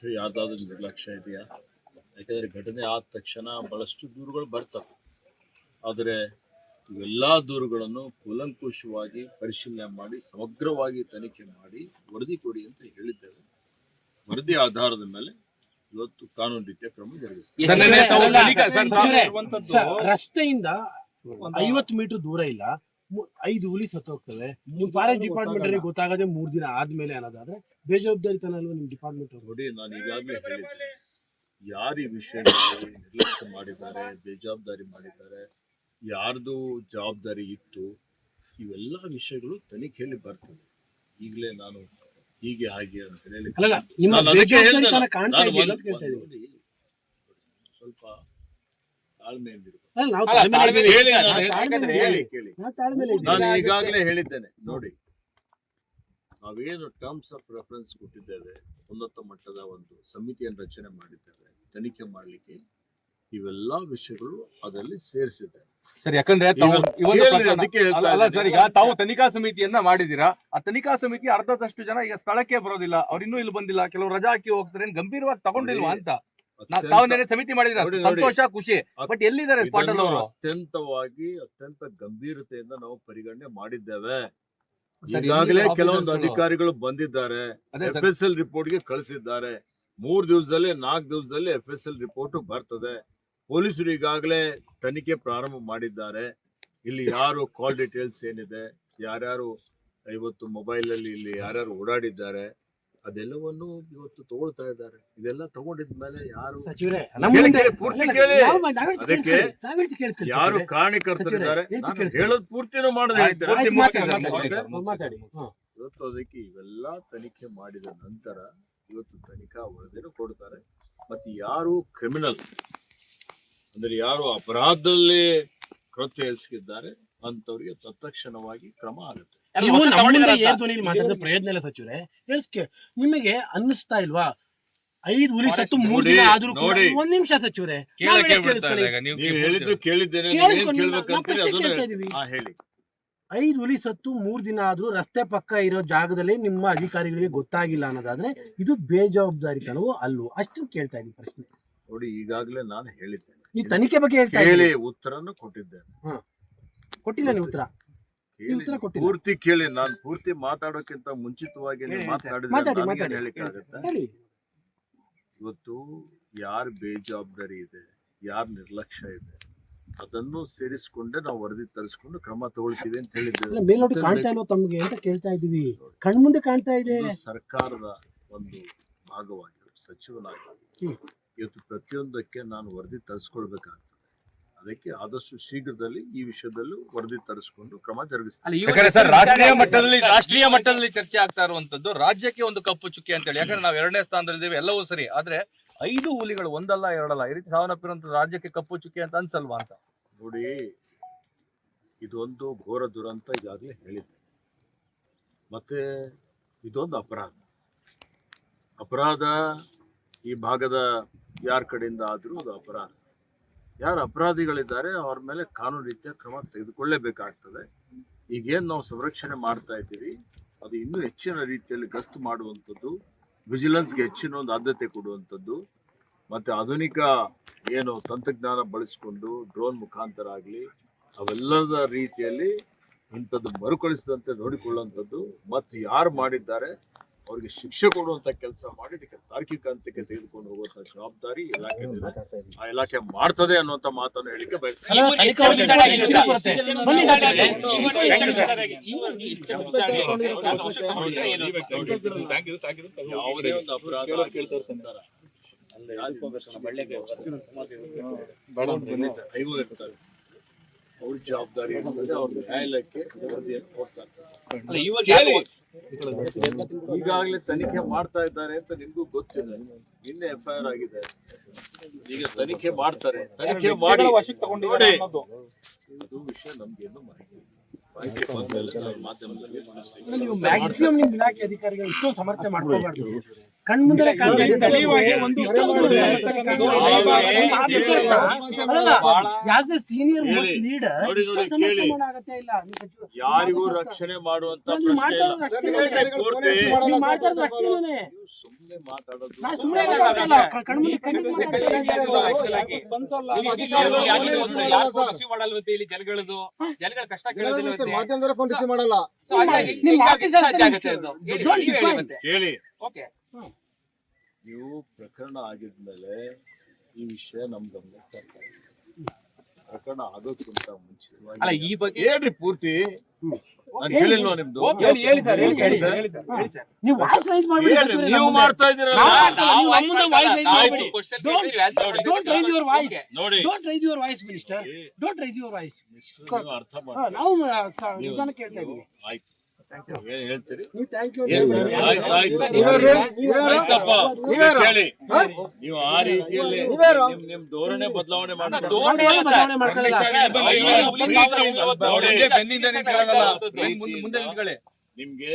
ಅಥವಾ ಯಾವುದಾದ್ರೂ ನಿರ್ಲಕ್ಷ್ಯ ಇದೆಯಾ ಯಾಕೆಂದರೆ ಘಟನೆ ಆದ ತಕ್ಷಣ ಭಾಳಷ್ಟು ದೂರುಗಳು ಬರ್ತವೆ ಆದರೆ ಇವೆಲ್ಲ ದೂರುಗಳನ್ನು ಕೂಲಂಕುಷವಾಗಿ ಪರಿಶೀಲನೆ ಮಾಡಿ ಸಮಗ್ರವಾಗಿ ತನಿಖೆ ಮಾಡಿ ವರದಿ ಕೊಡಿ ಅಂತ ಹೇಳಿದ್ದೇವೆ ವರದಿ ಆಧಾರದ ಮೇಲೆ ಇವತ್ತು ಕಾನೂನು ರೀತಿಯ ಕ್ರಮ ಜರುಗಿಸ್ತೀವಿ ರಸ್ತೆಯಿಂದ ಐವತ್ತು ಮೀಟರ್ ದೂರ ಇಲ್ಲ ಐದು ಹುಲಿ ಸತ್ತೋಗ್ತವೆ. ನಿಮ್ ಫಾರೆಸ್ಟ್ ಡಿಪಾರ್ಟ್ಮೆಂಟ್ಗೆ ಗೊತ್ತಾಗದೆ ಮೂರ್ ದಿನ ಆದ್ಮೇಲೆ ಅನ್ನೋದಾದ್ರೆ ಬೇಜವಾಬ್ದಾರಿತನ ಅಲ್ವಾ ನಿಮ್ ಡಿಪಾರ್ಟ್ಮೆಂಟ್ ಅವರು ನೋಡಿ ನಾನು ಈಗಾಗಲೇ ಹೇಳಿದ್ದೆ ಯಾರು ಈ ವಿಷಯ ನಿರ್ಲಕ್ಷ್ಯ ಮಾಡಿದ್ದಾರೆ ಬೇಜವಾಬ್ದಾರಿ ಮಾಡಿದ್ದಾರೆ ಯಾರ್ದು ಜವಾಬ್ದಾರಿ ಇತ್ತು ಇವೆಲ್ಲ ವಿಷಯಗಳು ತನಿಖೆಯಲ್ಲಿ ಬರ್ತದೆ. ಈಗಲೇ ನಾನು ಹೀಗೆ ಹಾಗೆ ಅಂತ ಹೇಳಿ ಸ್ವಲ್ಪ ನಾನು ಈಗಾಗಲೇ ಹೇಳಿದ್ದೇನೆ ನೋಡಿ. ನಾವೇನು ಟರ್ಮ್ಸ್ ಆಫ್ ರೆಫರೆನ್ಸ್ ಕೊಟ್ಟಿದ್ದೇವೆ ಉನ್ನತ ಮಟ್ಟದ ಒಂದು ಸಮಿತಿಯನ್ನು ರಚನೆ ಮಾಡಿದ್ದೇವೆ ತನಿಖೆ ಮಾಡಲಿಕ್ಕೆ ಇವೆಲ್ಲ ವಿಷಯಗಳು ಅದರಲ್ಲಿ ಸೇರಿಸಿದ್ದೇವೆ. ಸರಿ ಯಾಕಂದ್ರೆ ತಾವು ಈಗ ತನಿಖಾ ಸಮಿತಿಯನ್ನ ಮಾಡಿದೀರಾ ಆ ತನಿಖಾ ಸಮಿತಿ ಅರ್ಧದಷ್ಟು ಜನ ಈಗ ಸ್ಥಳಕ್ಕೆ ಬರೋದಿಲ್ಲ ಅವ್ರು ಇನ್ನೂ ಇಲ್ಲಿ ಬಂದಿಲ್ಲ ಕೆಲವು ರಜಾ ಹಾಕಿ ಹೋಗ್ತಾರೆ ಗಂಭೀರವಾಗಿ ತಗೊಂಡಿಲ್ವಾ ಅಂತ? ತಾವು ನೆನೆ ಸಮಿತಿ ಮಾಡಿದ್ರ ನೋಡಿ, ನೋಡಿ. ಸಂತೋಷ ಖುಷಿ. ಬಟ್ ಎಲ್ಲಿದ್ದಾರೆ ಅವರು ಅತ್ಯಂತವಾಗಿ ಅತ್ಯಂತ ಗಂಭೀರತೆಯಿಂದ ನಾವು ಪರಿಗಣನೆ ಮಾಡಿದ್ದೇವೆ. ಸರ್, ಈಗಾಗಲೇ ಕೆಲವೊಂದು officers ಗಳು? ಅಧಿಕಾರಿಗಳು ಬಂದಿದ್ದಾರೆ. ಅದೇ ಎಫ್ ಸರ್ ಎಸ್ ಎಲ್ ರಿಪೋರ್ಟ್ಗೆ ಕಳಿಸಿದ್ದಾರೆ. ಮೂರ್ ದಿವಸದಲ್ಲಿ ನಾಲ್ಕು ದಿವಸದಲ್ಲಿ ಎಫ್ ಎಸ್ ಎಲ್ ರಿಪೋರ್ಟ್ ಬರ್ತದೆ. ಪೊಲೀಸರು ಈಗಾಗಲೇ ತನಿಖೆ ಪ್ರಾರಂಭ ಮಾಡಿದ್ದಾರೆ. ಇಲ್ಲಿ ಯಾರು ಕಾಲ್ ಡೀಟೇಲ್ಸ್ ಏನಿದೆ? ಯಾರ್ಯಾರು ಇವತ್ತು ಮೊಬೈಲ್ ಅಲ್ಲಿ ಇಲ್ಲಿ ಯಾರ್ಯಾರು ಓಡಾಡಿದ್ದಾರೆ? ಅದೆಲ್ಲವನ್ನು ಇವತ್ತು ತಗೊಳ್ತಾ ಇದ್ದಾರೆ. ಇದೆಲ್ಲ ತಗೊಂಡಿದ್ಮೇಲೆ ಯಾರು ಸಚಿವರೇ ಕೇಳಿ, ನಮ್ಮ ಪೂರ್ತಿ ಕೇಳಿ. ಅದಕ್ಕೆ ಯಾರು ಕಾರಣಕರ್ತರಿದ್ದಾರೆ. ಹೇಳೋದು ಪೂರ್ತಿನೂ ಮಾಡದೆ ಆಯ್ತು, ಪೂರ್ತಿ ಮುಗಿಸಿ ಸರ್, ಮಾತಾಡಿ, ಮುಗಿಸಿ. ಮಾತಾಡಿ, ಮಾತಾಡಿ ಹಾ. ಇವತ್ತು ಅದಕ್ಕೆ ಇವೆಲ್ಲ ತನಿಖೆ ಮಾಡಿದ ನಂತರ ಇವತ್ತು ತನಿಖಾ ವರದಿನೂ ಕೊಡ್ತಾರೆ. ಮತ್ತೆ ಯಾರು ಕ್ರಿಮಿನಲ್ ಅಂದ್ರೆ ಯಾರು ಅಪರಾಧದಲ್ಲಿ ಕೃತ್ಯ ಎಸಗಿದ್ದಾರೆ? ಅಂತವರಿಗೆ ತತ್ಕ್ಷಣವಾಗಿ ಕ್ರಮ ಆಗುತ್ತೆ. ನೀವು ನಮ್ಮ ಮುಂದೆ ಏರ್ ಧ್ವನಿಲಿ ಮಾತಾಡಿದ ಪ್ರಯೋಜನ ಇಲ್ಲ ಸಚಿವರೇ. ಹೇಳಿಸ್ಕೆ ನಿಮಗೆ ಅನ್ನಿಸ್ತಾ ಇಲ್ವಾ? ಐದು ಹುಲಿ ಸತ್ತು ಮೂರ್ ದಿನ ಆದ್ರೂ ಕೂಡ ನೋಡಿ. ಒಂದ್ ನಿಮಿಷ ಸಚಿವರೇ ನಾವು ಕೇಳಕ್ಕೆ ಬಿಡ್ತಾ ಇಲ್ಲ ಈಗ, ನೀವು ನೀವು ಹೇಳಿದ್ದು ಕೇಳಿದ್ದೇನೆ ನೀವೇನ್ ಕೇಳಿಸ್ಕೊಂಡು ನಾವು ಕೇಳ್ಬೇಕಂತೀರಿ ಅದನ್ನ ಹಾ ಹೇಳಿ. ಐದು ಹುಲಿ ಸತ್ತು ಮೂರ್ ದಿನ ಆದ್ರೂ ರಸ್ತೆ ಪಕ್ಕ ಇರೋ ಜಾಗದಲ್ಲಿ ನಿಮ್ಮ ಅಧಿಕಾರಿಗಳಿಗೆ ಗೊತ್ತಾಗಿಲ್ಲ ಅನ್ನೋದಾದ್ರೆ ಇದು ಬೇಜವಾಬ್ದಾರಿತನವೋ ಅಲ್ಲೋ ಅಷ್ಟು ಕೇಳ್ತಾ ಇದ್ದೀನಿ ಪ್ರಶ್ನೆ. ನೋಡಿ ಈಗಾಗಲೇ ನಾನು ಹೇಳಿದ್ದೇನೆ. ನೀವು ತನಿಖೆ ಬಗ್ಗೆ ಹೇಳ್ತಾ ಕೇಳಿ ಉತ್ತರನ ಉತ್ತರನು ಕೊಟ್ಟಿದ್ದೇನೆ ಕೊಟ್ಟಿಲ್ಲ ನೀವು ಉತ್ತರ. ಕೇಳಿ, ಉತ್ತರ ಕೊಟ್ಟಿಲ್ಲ. ಪೂರ್ತಿ ಕೇಳಿ ನಾನು ಪೂರ್ತಿ ಮಾತಾಡೋಕ್ಕಿಂತ ಮುಂಚಿತವಾಗಿ ನೀವು ಹೇಳಿ ಸರ್. ಮಾತಾಡಿದ್ರೆ ಮಾತಾಡಿ, ನನಗೇನ್ ಮಾತಾಡಿ. ಹೇಳಿಕ್ಕಾಗತ್ತೆ ಹೇಳಿ ಇವತ್ತು ಯಾರ ಬೇಜವಾಬ್ದಾರಿ ಇದೆ ಯಾರ ನಿರ್ಲಕ್ಷ್ಯ ಇದೆ ಅದನ್ನು ಸೇರಿಸಿಕೊಂಡೆ ನಾವು ವರದಿ ತರಿಸಿಕೊಂಡು ಕ್ರಮ ತಗೊಳ್ತೀವಿ ಅಂತ ಅಲ್ಲ, ಹೇಳಿದ್ದೇವೆ ಮೇಲ್ನೋಟ ಕಾಣ್ತಾ ಇಲ್ವೋ ತಮ್ಗೆ ಅಂತ ಕೇಳ್ತಾ ಇದೀವಿ ಕಣ್ಮುಂದೆ ಕಾಣ್ತಾ ಇದೆ. ಇದು ಸರ್ಕಾರದ ಒಂದು ಭಾಗವಾಗಿ ಸಚಿವನಾಗಿ ಹ್ಮ್. ಇವತ್ತು ಪ್ರತಿಯೊಂದಕ್ಕೆ ನಾನು ವರದಿ ತರಿಸ್ಕೊಳ್ಬೇಕಾಗ್ತದೆ ಅದಕ್ಕೆ ಆದಷ್ಟು ಶೀಘ್ರದಲ್ಲಿ ಈ ವಿಷಯದಲ್ಲೂ ವರದಿ ತರಿಸಿಕೊಂಡು ಕ್ರಮ ಜರುಗಿಸ್ತಾರೆ ಯಾಕಂದ್ರೆ ಸರ್ ರಾಷ್ಟ್ರೀಯ ಮಟ್ಟದಲ್ಲಿ ರಾಷ್ಟ್ರೀಯ ಮಟ್ಟದಲ್ಲಿ ಚರ್ಚೆ ಆಗ್ತಾ ಇರುವಂತದ್ದು ರಾಜ್ಯಕ್ಕೆ ಒಂದು ಕಪ್ಪು ಚುಕ್ಕಿ ಅಂತ ಹೇಳಿ ಯಾಕಂದ್ರೆ ನಾವು ಎರಡನೇ ಸ್ಥಾನದಲ್ಲಿದ್ದೇವೆ ಎಲ್ಲವೂ ಸರಿ. ಆದ್ರೆ ಐದು ಹುಲಿಗಳು ಒಂದಲ್ಲ ಎರಡಲ್ಲ ಈ ರೀತಿ ಸಾವನ್ನಪ್ಪಿರುವಂತ ರಾಜ್ಯಕ್ಕೆ ಕಪ್ಪು ಚುಕ್ಕಿ ಅಂತ ಅನ್ಸಲ್ವಾ ಅಂತ? ನೋಡಿ ಇದೊಂದು ಘೋರ ದುರಂತ ಈಗಾಗಲೇ ಹೇಳಿದ್ದೆ. ಮತ್ತೆ ಇದೊಂದು ಅಪರಾಧ. ಅಪರಾಧ ಈ ಭಾಗದ ಯಾರ ಕಡೆಯಿಂದ ಆದರೂ ಅದು ಅಪರಾಧ. ಯಾರು ಅಪರಾಧಿಗಳಿದ್ದಾರೆ, ಅವ್ರ ಮೇಲೆ ಕಾನೂನು ರೀತಿಯ ಕ್ರಮ ತೆಗೆದುಕೊಳ್ಳೇಬೇಕಾಗ್ತದೆ. ಈಗೇನು ನಾವು ಸಂರಕ್ಷಣೆ ಮಾಡ್ತಾ ಇದ್ದೀವಿ ಅದು ಇನ್ನೂ ಹೆಚ್ಚಿನ ರೀತಿಯಲ್ಲಿ ಗಸ್ತು ಮಾಡುವಂಥದ್ದು, ವಿಜಿಲೆನ್ಸ್ಗೆ ಹೆಚ್ಚಿನ ಒಂದು ಆದ್ಯತೆ ಕೊಡುವಂಥದ್ದು, ಮತ್ತೆ ಆಧುನಿಕ ಏನು ತಂತ್ರಜ್ಞಾನ ಬಳಸಿಕೊಂಡು ಡ್ರೋನ್ ಮುಖಾಂತರ ಆಗಲಿ, ಅವೆಲ್ಲದ ರೀತಿಯಲ್ಲಿ ಇಂಥದ್ದು ಮರುಕಳಿಸದಂತೆ ನೋಡಿಕೊಳ್ಳುವಂಥದ್ದು, ಮತ್ತು ಯಾರು ಮಾಡಿದ್ದಾರೆ ಅವರಿಗೆ ಶಿಕ್ಷೆ ಕೊಡುವಂತ ಕೆಲಸ ಮಾಡಿ ಇದಕ್ಕೆ ತಾರ್ಕಿಕ ಹಂತಕ್ಕೆ ತೆಗೆದುಕೊಂಡು ಹೋಗುವಂತ ಜವಾಬ್ದಾರಿ ಇಲಾಖೆ ಆ ಇಲಾಖೆ ಮಾಡ್ತದೆ ಅನ್ನುವಂತ ಮಾತನ್ನು ಹೇಳಿಕೆ ಬಯಸ್ತೇನೆ. ಯಾವುದೇ ಒಂದು ಅಪರಾಧ ಇರ್ತಾರೆ. ಅವ್ರ ಜವಾಬ್ದಾರಿ ಅವ್ರ ನ್ಯಾಯಾಲಯಕ್ಕೆ ವರದಿಯನ್ನು ಕೊಡ್ತಾರೆ. ಈಗಾಗಲೇ ತನಿಖೆ ಮಾಡ್ತಾ ಇದ್ದಾರೆ ಅಂತ ನಿಮ್ಗೂ ಗೊತ್ತಿದೆ ನಿನ್ನೆ ಎಫ್ ಐ ಆರ್ ಆಗಿದೆ. ಈಗ ತನಿಖೆ ಮಾಡ್ತಾರೆ. ತನಿಖೆ ಮಾಡಿ. ನೋಡಿ. ಅದು ವಿಷಯ ನಮ್ಗೇನು ಮಾಹಿತಿ ಮಾಧ್ಯಮದಲ್ಲಿ ಮ್ಯಾಕ್ಸಿಮಮ್ ನಿಮ್ ಇಲಾಖೆ ಅಧಿಕಾರಿಗಳು ಇಷ್ಟೊಂದು ಸಮರ್ಥನೆ ಮಾಡ್ಕೋಬಾರ್ದು ಕಣ್ಮುಂದೆ ಇಲ್ಲ. ಯಾರಿಗೂ ರಕ್ಷಣೆ ಮಾಡುವಂತ ನೀವು ಪ್ರಶ್ನೆ ಇಲ್ಲ ಇರೋದು ರಕ್ಷಣೆನೇ. ಹೇಳ್ರಿ ಪೂರ್ತಿ. ನೀವು ಮಾಡ್ತಾ ಇರೋದು ರಕ್ಷಣೆನೇ. ನೀವು ಸುಮ್ನೆ ಮಾತಾಡೋದು ನಾ ಸುಮ್ನೆ ಮಾತಾಡ್ತಾ ಇಲ್ಲ. ಕ- ಕಣ್ಮುಂದೆ ಕಣ್ಣಿಗೆ ಮಾತಾಡ್ತಾ ಇದ್ದೀನಿ. ಸ್ಪಂದಿಸಲ್ಲ. ಇಲ್ಲಿ ಜನಗಳದು ಜನಗಳ ಕಷ್ಟ ಕೇಳೋದಿಲ್ಲ ಕೇಳಿ Okay. ನೀವು ಪ್ರಕರಣ ಆಗಿದ್ಮೇಲೆ ಈ ವಿಷಯ ನಮ್ ಗಮನಕ್ಕೆ ಪ್ರಕರಣ ಆಗೋಕ್ಕಿಂತ ಮುಂಚಿತವಾಗಿ ಅಲ್ಲ ಈ ಬಗ್ಗೆ ಹೇಳ್ರಿ ಪೂರ್ತಿ. ನಾನು ಹೇಳಿಲ್ವಾ ನಿಮ್ದು? ಹೇಳಿ ಹೇಳಿ ಸರ್ ಹೇಳಿ ಹೇಳಿ ಸರ್ ಸರ್. ಹೇಳಿ ಸರ್ ಹೇಳಿ ಸರ್. ನೀವು ವಾಯ್ಸ್ ರೈಸ್ ಮಾಡ್ಬಿಡಿ ನೀವು ಮಾಡ್ತಾ ಇದ್ದೀರಲ್ಲ. ನಾವು-. ಮಾಡ್ಬೇಡಿ. ನೋಡಿ. ಅರ್ಥ ಮಾಡಿ ನಾವು ನಿಧಾನ ಕೇಳ್ತಾ ಆಯ್ತು. ಹೇಳ್ತೀರಿ ನೀವು ಆ ರೀತಿಯಲ್ಲಿ? ನಿಮ್ ಧೋರಣೆ ಬದಲಾವಣೆ. ಬೆನ್ ಮುಂದೆ ನಿಮ್ಗೆ